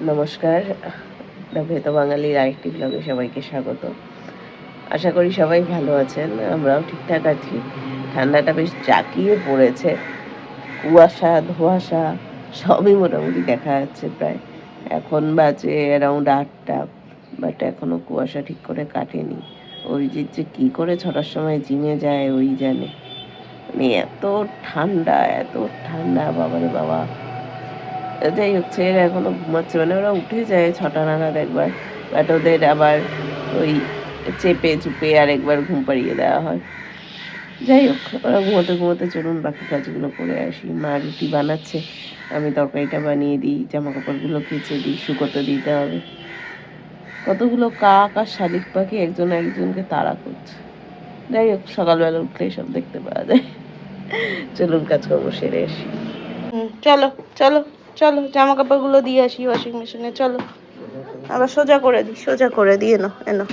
নমস্কার। ভেত বাঙালির আরেকটি ব্লগে সবাইকে স্বাগত। আশা করি সবাই ভালো আছেন, আমরাও ঠিকঠাক আছি। ঠান্ডাটা বেশ জাঁকিয়ে পড়েছে। কুয়াশা, ধোঁয়াশা, সবই মোটামুটি দেখা যাচ্ছে প্রায়। এখন বাজে অ্যারাউন্ড আটটা বাট এখনও কুয়াশা ঠিক করে কাটেনি। অরিজিৎ যে কী করে ছটার সময় জিমে যায়, ওই জানে। মানে এত ঠান্ডা এত ঠান্ডা, বাবারে বাবা। যাই হোক ছেলেরা এখনও ঘুমাচ্ছে। মানে ওরা উঠে যায় ছটা নাগাদ একবার। বাট ওদের আবার ওই চেপে চুপে আর একবার ঘুম পাড়িয়ে দেওয়া হয়। যাই হোক, ওরা ঘুমোতে ঘুমোতে চলুন, বাকি কাজগুলো করে আসি। মা রুটি বানাচ্ছে, আমি তরকারিটা বানিয়ে দিই জামা কাপড়গুলো কেচে দিই, শুকোতে দিতে হবে। কতগুলো কাক আর শালিক পাখি একজন একজনকে তাড়া করছে। যাই হোক, সকালবেলা উঠলে সব দেখতে পাওয়া যায়। চলুন, কাজকর্ম সেরে আসি। চলো চলো। চলো জামা কাপড়গুলো দিয়ে আসি ওয়াশিং মেশিনে চলো। আবার সোজা করে দিই সোজা করে দিই এনো এনো।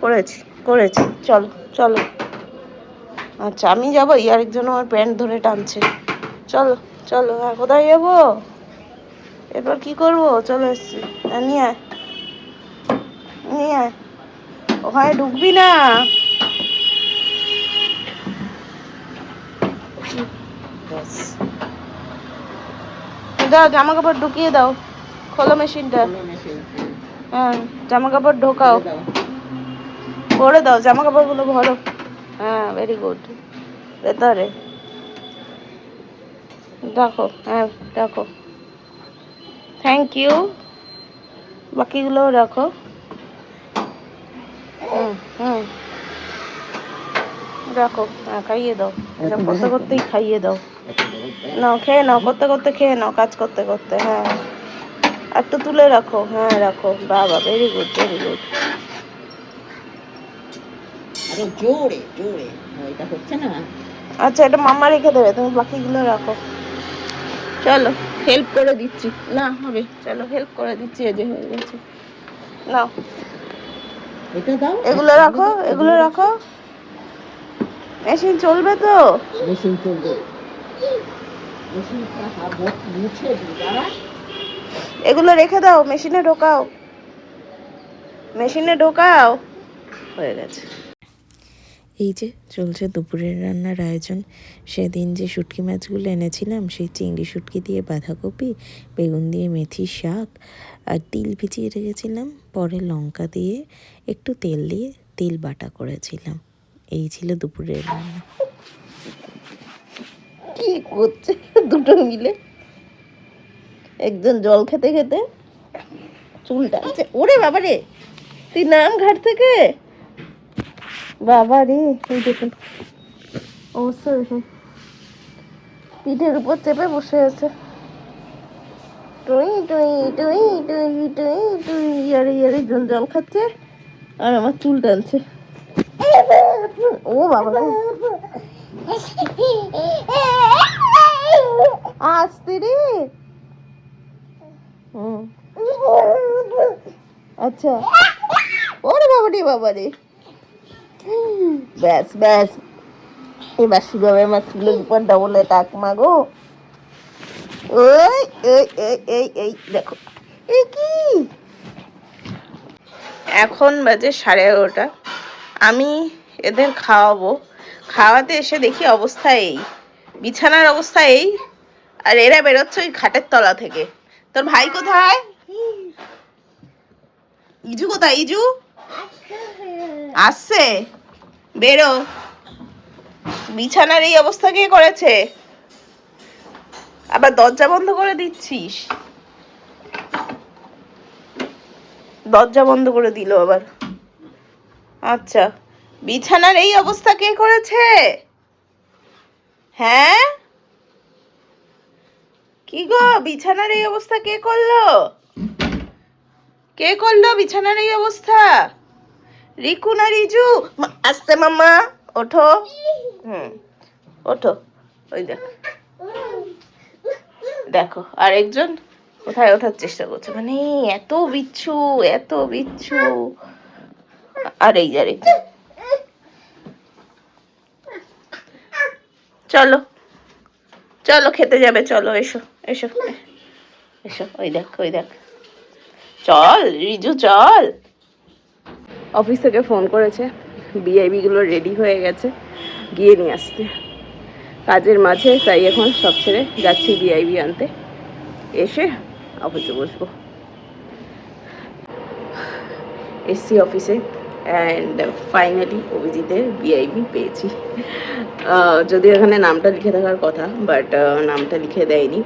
করেছি করেছি চলো চলো। আচ্ছা আমি যাব আরেকজন আমার প্যান্ট ধরে টানছে। চলো চলো হ্যাঁ কোথায় যাব? এরপর কি করব? চলো এসছি। হ্যাঁ, নিয়ে আয়। নিয়ে আয়। ওখানে ঢুকবি না। ব্যাস দাও জামা কাপড় ঢুকিয়ে দাও। খোলো মেশিনটা। হ্যাঁ জামা কাপড় ঢোকাও। ভরে দাও। জামা কাপড়গুলো ভরো। হ্যাঁ ভেরি গুড ভেতরে। দেখো হ্যাঁ দেখো। থ্যাংক ইউ বাকিগুলোও রাখো। হুম হুম। রাখো হ্যাঁ খাইয়ে দাও। এরকম করতে করতেই খাইয়ে দাও। নাও খেয়ে নাও করতে করতে খেয়ে নাও কাজ করতে করতে হ্যাঁ। একটু তুলে রাখো হ্যাঁ রাখো। বাবা ভেরি গুড ভেরি গুড জোরে জোরে। এটা হচ্ছে না? আচ্ছা এটা মাম্মা রেখে দেবে তুমি বাকিগুলো রাখো। চলো হেল্প করে দিচ্ছি। না হবে। চলো হেল্প করে দিচ্ছি এই যে হয়ে গেছে। নাও। এটা দাও। এগুলো রাখো এগুলো রাখো। মেশিন চলবে তো? মেশিন চলবে। এগুলো রেখে দাও, মেশিনে ঢোকাও। মেশিনে ঢোকাও। হয়ে গেছে। এই যে চলছে দুপুরের রান্নার আয়োজন। সেদিন যে শুটকি মাছগুলো এনেছিলাম, সেই চিংড়ি শুটকি দিয়ে বাঁধাকপি, বেগুন দিয়ে মেথি শাক আর তিল ভিজিয়ে রেখেছিলাম। পরে লঙ্কা দিয়ে একটু তেল দিয়ে তিল বাটা করেছিলাম। এই ছিল দুপুরের রান্না। কি করছে? দুটো মিলে। একজন জল খেতে খেতে চুল টানছে ওরে বাবা রে! তুই নাম ঘাট থেকে? বাবা রে, এই দেখুন। পিঠের উপর চেপে বসে আছে। টুই টুই টুই টুই টুই টুই, ইয়ারে ইয়ারে জন জল খাচ্ছে আর আমার চুল টানছে। ও বাবা। আসতে রে। আচ্ছা। ওরে বাবা রে বাবা রে। ব্যাস ব্যাস। এবার শুরু হবে আমার চুলের উপর ডবল টাক মাগো। ওই, এই এই এই এই, দেখো। এই কি? এখন বাজে সাড়ে এগারোটা। আমি এদের খাওয়াবো। খাওয়াতে এসে দেখি অবস্থা এই। বিছানার অবস্থা এই। আর এরা বেরোচ্ছে ওই খাটের তলা থেকে। তোর ভাই কোথায়? ইজু কোথায়, ইজু? আসছে। বেরো। বিছানার এই অবস্থা কে করেছে? আবার দরজা বন্ধ করে দিচ্ছিস। দরজা বন্ধ করে দিল আবার। আচ্ছা। বিছানার এই অবস্থা কে করেছে? হ্যাঁ? কি গো, বিছানার এই অবস্থা কে করল? কে করল বিছানার এই অবস্থা? রিকু না রিজু? আস্তে মাম্মা, ওঠো। হুম, ওঠো। ওই দেখ। দেখো, আর একজন কোথায় ওঠার চেষ্টা করছে? মানে এত বিচ্ছু এত বিচ্ছু। আর এই যে। চলো। চলো, খেতে যাবে, চলো, এসো এসো। এসো, ওই দেখ ওই দেখ। চল, রিজু, চল। অফিস থেকে ফোন করেছে বিআইবিগুলো রেডি হয়ে গেছে, গিয়ে নিয়ে আসতে। কাজের মাঝে, তাই এখন সব ছেড়ে যাচ্ছি বিআইবি আনতে। এসে অফিসে বসবো। এসসি অফিসে। অ্যান্ড ফাইনালি অভিজিতের বিআইবি পেয়েছি। যদিও এখানে নামটা লিখে থাকার কথা বাট নামটা লিখে দেয়নি।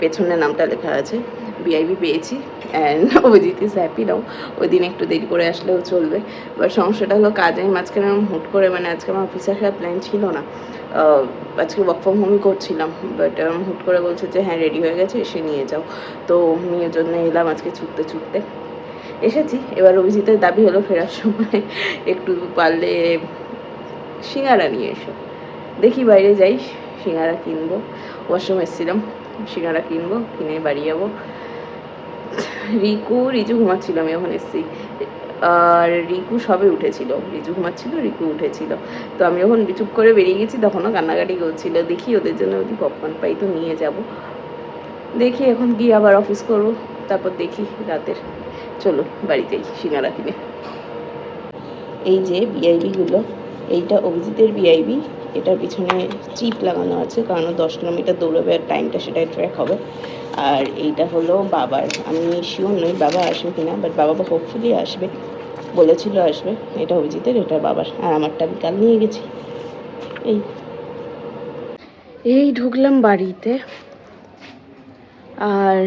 পেছনে নামটা লেখা আছে বিআইবি পেয়েছি। And Abhijit is happy now ওই দিন একটু দেরি করে আসলেও চলবে। বাট সমস্যাটা হলো কাজের মাঝখানে হুট করে মানে আজকে আমার অফিসে আসার প্ল্যান ছিল না। আজকে ওয়ার্ক ফ্রম হোমই করছিলাম। বাট হুট করে বলছে যে হ্যাঁ রেডি হয়ে গেছে, এসে নিয়ে যাও। তো নিয়ে জন্য এলাম আজকে ছুটতে ছুটতে। এসেছি। এবার অভিজিতের দাবি হলো ফেরার সময় একটু পারলে সিঙ্গারা নিয়ে এসো। দেখি বাইরে যাই, সিঙ্গারা কিনবো। ওয়াশরুম এসেছিলাম, সিঙ্গারা কিনবো, কিনে বাড়ি যাব। রিকু, রিজু ঘুমাচ্ছিল, আমি ওখানে এসেছি। আর রিকু সবে উঠেছিল। রিজু ঘুমাচ্ছিল, রিকু উঠেছিল। তো আমি যখন চুপ করে বেরিয়ে গেছি, তখনও কান্নাকাটি করছিল। দেখি ওদের জন্য যদি পপকর্ন পাই তো নিয়ে যাব। দেখি এখন গিয়ে আবার অফিস করব, তারপর দেখি রাতের চলো বাড়ি যাই সিঙ্গারা কিনে। এই যে বিআইবিগুলো এইটা অভিজিতের বিআইবি এটার পিছনে চিপ লাগানো আছে, কারণ দশ কিলোমিটার দৌড়াবে আর টাইমটা সেটাই ট্র্যাক হবে। আর এইটা হলো বাবার, আমি শিওর নই বাবা আসবে কিনা বাট বাবা হোপফুলি আসবে, বলেছিল আসবে, এটা অভিজিতের, এটা বাবার, আর আমারটা আমি কাল নিয়ে গেছি। এই। এই ঢুকলাম বাড়িতে, আর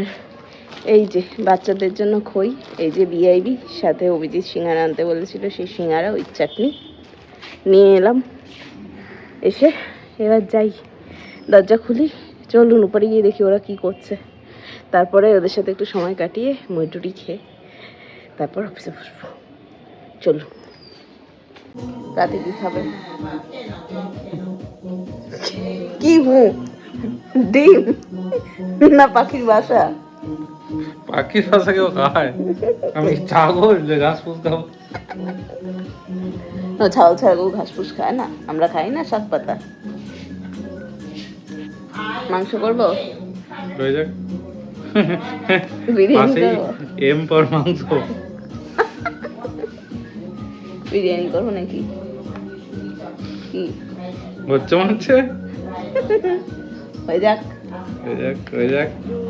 এই যে বাচ্চাদের জন্য খই, এই যে বিআইবি সাথে অভিজিৎ সিঙ্গারা আনতে বলেছিল, সেই সিঙ্গারা ওই চাটনি। নিয়ে এলাম। এসে এবার যাই, দরজা খুলি, চলুন উপরে গিয়ে দেখি ওরা কি করছে। তারপরে ওদের সাথে একটু সময় কাটিয়ে মুইটুটি খেয়ে তারপর অফিসে বসবো। চলুন। রাতে কি খাবে? কি হু ডিম? না পাখির বাসা? পাখির ভাষা কেউ খায়। আমি ছাগল যে ঘাস ফুস খাব ছাগল ছাগল ঘাস ফুস খায় না। আমরা খাই না শাক পাতা। মাংস করব? রয়ে যাক। পাশেই এম পর মাংস। বিরিয়ানি করব নাকি? কি? হচ্ছে মনে হচ্ছে হয়ে যাক।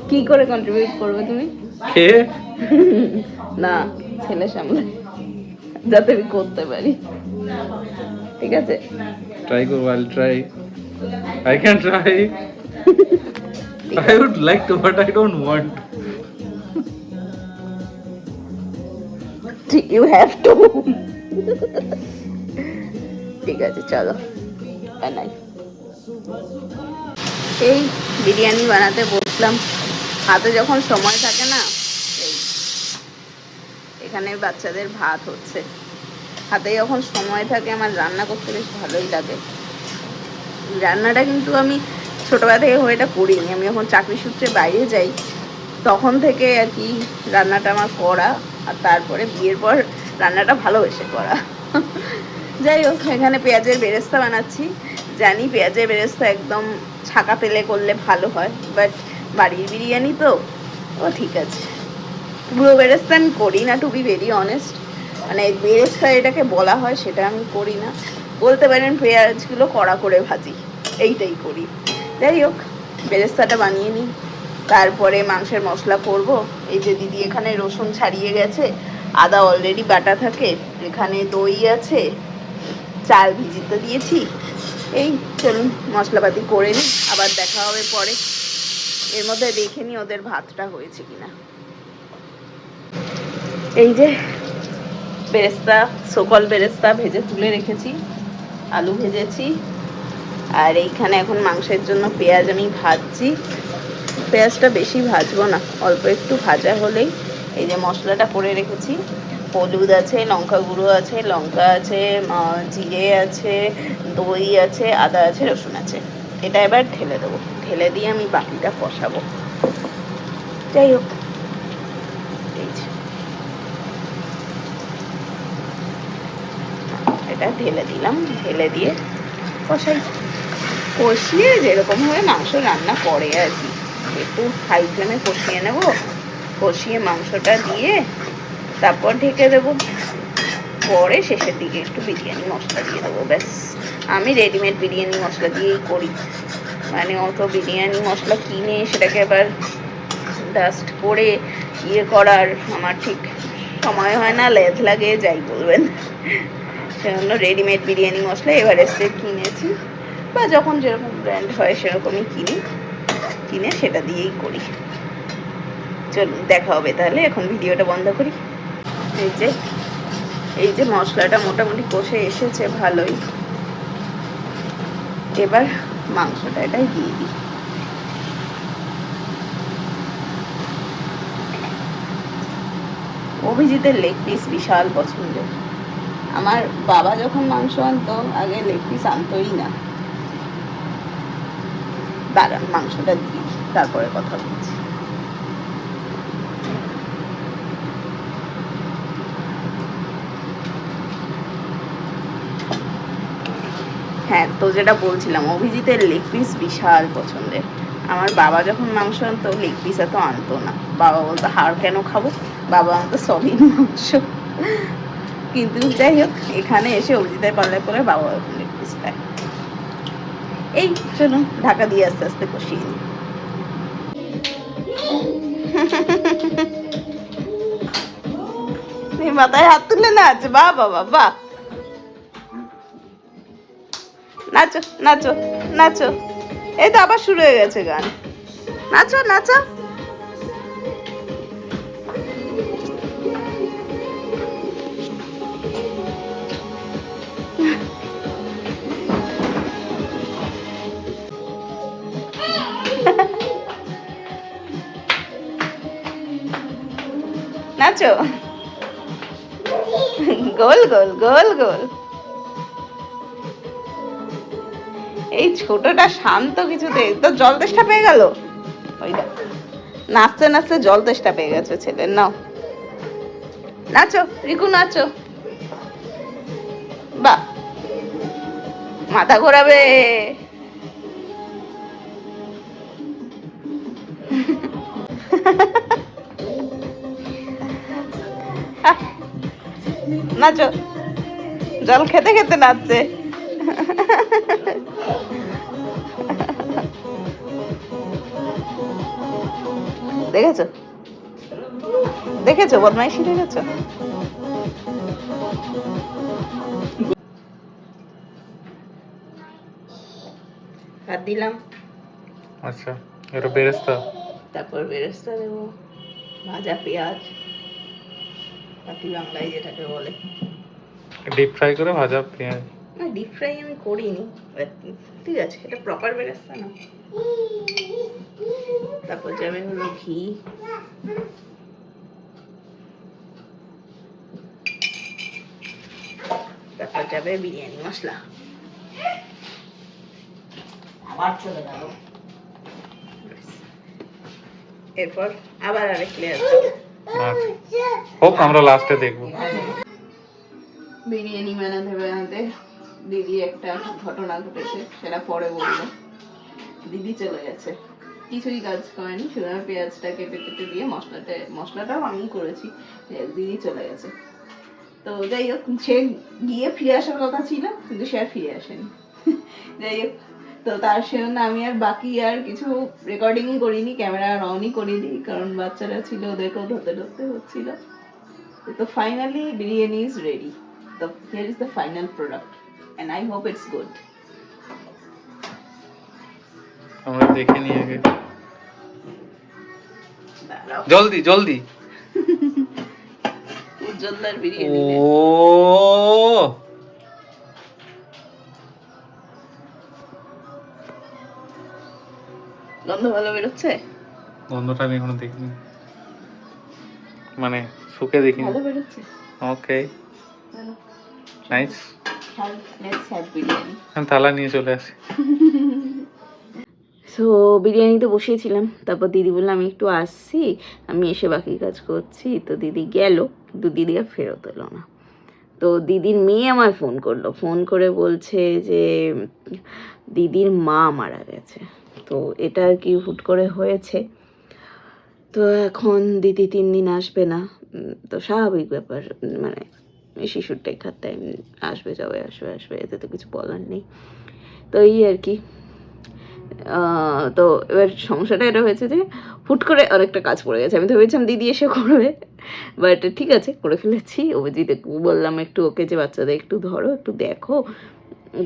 কি করে কন্ট্রিবিউট করবে তুমি? খেয়ে না ছেলে সামনে যাতে আমি করতে পারি। ঠিক আছে? ট্রাই করব I try I can try I would like to but I don't want you have to ঠিক আছে চলো। বানাই এই বিরিয়ানি বানাতে বসলাম। হাতে যখন সময় থাকে না, এই এখানে বাচ্চাদের ভাত হচ্ছে। হাতে যখন সময় থাকে, আমার রান্না করতে বেশ ভালোই লাগে। রান্নাটা কিন্তু আমি ছোটবেলা থেকে এটা করিনি। আমি যখন চাকরি সূত্রে বাইরে যাই, তখন থেকে আর কি রান্নাটা আমার করা, আর তারপরে বিয়ের পর রান্নাটা ভালোবেসে করা। যাই হোক, এখানে পেঁয়াজের বেরেস্তা বানাচ্ছি। জানি, পেঁয়াজের বেরেস্তা একদম ছাকা পেলে করলে ভালো হয় বাট বাড়ির বিরিয়ানি তো, ও ঠিক আছে। পুরো বেরেস্তা আমি করি না টু বি ভেরি অনেস্ট মানে বেরেস্তা এটাকে বলা হয়, সেটা আমি করি না। বলতে পারেন পেঁয়াজগুলো কড়া করে ভাজি, এইটাই করি। যাই হোক, বেরেস্তাটা বানিয়ে নিই। তারপরে মাংসের মশলা করব। এই যে দিদি এখানে রসুন ছাড়িয়ে গেছে, আদা অলরেডি বাটা থাকে, এখানে দই আছে, চাল ভিজিতে দিয়েছি। এই, চলুন, মশলাপাতি করে নিই, আবার দেখা হবে পরে। এর মধ্যে দেখে নিই ওদের ভাতটা হয়েছে কিনা। এই যে, বেরেস্তা সকল বেরেস্তা ভেজে তুলে রেখেছি, আলু ভেজেছি, আর এইখানে এখন মাংসের জন্য পেঁয়াজ আমি ভাজছি। পেঁয়াজটা বেশি ভাজবো না, অল্প একটু ভাজা হলেই এই যে মশলাটা করে রেখেছি। হলুদ আছে, লঙ্কা গুঁড়ো আছে, লঙ্কা আছে জিরে আছে, দই আছে, আদা আছে, রসুন আছে। এটা এবার ঢেলে দেবো। ঢেলে দিয়ে আমি বাকিটা কষাবো। যাই হোক এটা ঢেলে দিলাম। ঢেলে দিয়ে কষাই। কষিয়ে যেরকম ভাবে মাংস রান্না করে আর কি। একটু হাই ফ্লেমে কষিয়ে নেব। কষিয়ে মাংসটা দিয়ে তারপর ঢেকে দেবো। পরে শেষের দিকে একটু বিরিয়ানি মশলা দিয়ে দেবো, ব্যাস। আমি রেডিমেড বিরিয়ানি মশলা দিয়েই করি। মানে অত বিরিয়ানি মশলা কিনে সেটাকে আবার ডাস্ট করে ইয়ে করার আমার ঠিক সময় হয় না, লেজ লাগে, যাই বলবেন। সেজন্য রেডিমেড বিরিয়ানি মশলা এভারেস্টের কিনেছি। বা যখন যেরকম ব্র্যান্ড হয় সেরকমই কিনি। কিনে সেটা দিয়েই করি। চলুন, দেখা হবে তাহলে। এখন ভিডিওটা বন্ধ করি। এই যে এই যে মশলাটা মোটামুটি কষে এসেছে, ভালোই। এবার মাংসটা এটাই দিয়ে দিই। অভিজিতের লেগ পিস বিশাল পছন্দের। আমার বাবা যখন মাংস আনতো, আগে লেগ পিস আনতোই না। দাঁড়ান, মাংসটা দিই, তারপরে কথা বলছি। হ্যাঁ তো যেটা বলছিলাম, অভিজিতের লেগ পিস বিশাল পছন্দের। আমার বাবা যখন মাংস আনতো লেগ পিস এত আনতো না। বাবা বলতো, হাড় কেন খাব? বাবা আনতো সলিড মাংস। কিন্তু যাই হোক, এখানে এসে অভিজিতের পাল্লায় পরে বাবা এখন লেগ পিস খায়। এই, চলুন, ঢাকা দিয়ে আস্তে আস্তে কষিয়ে নিই। মাথায় হাত তুলে নাচ বাহ বাবা বাহ। নাচো নাচো নাচো। এই তো আবার শুরু হয়ে গেছে গান। নাচো নাচো। নাচো। গোল গোল গোল গোল। এই ছোটটা শান্ত কিছুতে তো জল তেষ্টা পেয়ে গেল? ওই নাচতে নাচতে জল তেষ্টা পেয়ে গেছে ছেলের, নাও। নাচো, রিকু, নাচো। বাহ মাথা ঘোরাবে। নাচো। জল খেতে খেতে নাচছে। দেখেছ? দেখেছ? বদমাইশি দেখেছ? হাত দিলাম। আচ্ছা এটা বেরেস্তা। তারপর বেরেস্তা দেবো ভাজা পেঁয়াজ পাতি বাংলায় যেটাকে বলে। ডিপ ফ্রাই করে ভাজা পেঁয়াজ। না ডিপ ফ্রাই আমি করিনি ঠিক আছে এটা প্রপার বেরেস্তা না। তারপর যাবে হলো ঘি। তারপর যাবে বিরিয়ানি মশলা। আবার চলে গেল। এরপর আবার আরেক লেয়ার হোক আমরা লাস্টে দেখব। বিরিয়ানি বানাতে বানাতে দিদি একটা ঘটনা ঘটেছে সেটা পরে বলব। দিদি চলে গেছে। কিছুই কাজ করেনি শুধু পেঁয়াজটা কেটে কেটে দিয়ে মশলাটা মশলাটাও আমি করেছি একদিনই চলে গেছে। তো যাই হোক, সে গিয়ে ফিরে আসার কথা ছিল, কিন্তু সে আর ফিরে আসেনি। যাই হোক, তো তার সেজন্য আমি আর বাকি আর কিছু রেকর্ডিংই করিনি ক্যামেরা আর অনই করিনি, কারণ বাচ্চারা ছিল, ওদেরকেও ধরতে ধরতে হচ্ছিল। তো finally biryani is ready the, here is the final product and I hope it's good. আমরা দেখে নিই আগে। জলদি জলদি। উজ্জ্বলদার বিরিয়ানি ও। গন্ধ ভালো বেরোচ্ছে? গন্ধটা আমি এখনও দেখিনি। মানে শুকে দেখিনি। ভালো বেরোচ্ছে? ওকে। নাইস থালা নিয়ে চলে আসি। সো বিরিয়ানি তো বসিয়েছিলাম। তারপর দিদি বলল, আমি একটু আসছি, আমি এসে বাকি কাজ করছি। তো দিদি গেল, কিন্তু দিদি আর ফেরত এলো না। তো দিদির মেয়ে আমায় ফোন করল। ফোন করে বলছে যে, দিদির মা মারা গেছে। তো এটা আর কি হুট করে হয়েছে। তো এখন দিদি তিন দিন আসবে না। তো স্বাভাবিক ব্যাপার মানে শিশুর টেকার টাইম আসবে যাবে, আসবে আসবে, এতে তো কিছু বলার নেই। তো এই আর কি। তো এবার সমস্যাটা এটা হয়েছে যে হুট করে অনেকটা কাজ পড়ে গেছে। আমি তো ভেবেছিলাম দিদি এসে করবে বাট ঠিক আছে, করে ফেলেছি। অভিজিৎ বললাম একটু ওকে যে, বাচ্চাদের একটু ধরো, একটু দেখো।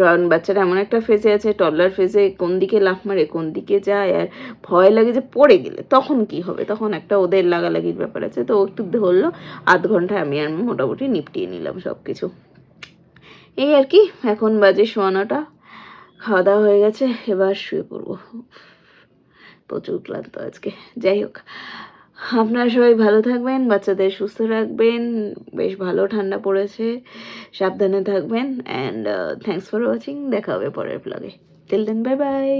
কারণ বাচ্চারা এমন একটা ফেজে আছে টডলার ফেজে কোন দিকে লাফ মারে, কোন দিকে যায়, আর ভয় লাগে যে পড়ে গেলে তখন কি হবে? তখন একটা ওদের লাগালাগির ব্যাপার আছে। তো একটু ধরলো, আধ ঘন্টায় আমি আর মোটামুটি নিপটিয়ে নিলাম সব কিছু এই আর কি, এখন বাজে শোয়ানোটা খাওয়া দাওয়া হয়ে গেছে, এবার শুয়ে পড়ব। প্রচুর ক্লান্ত আজকে। যাই হোক, আপনারা সবাই ভালো থাকবেন, বাচ্চাদের সুস্থ রাখবেন, বেশ ভালো ঠান্ডা পড়েছে, সাবধানে থাকবেন অ্যান্ড থ্যাংকস ফর ওয়াচিং দেখা হবে পরের ব্লগে টিল দেন বাই বাই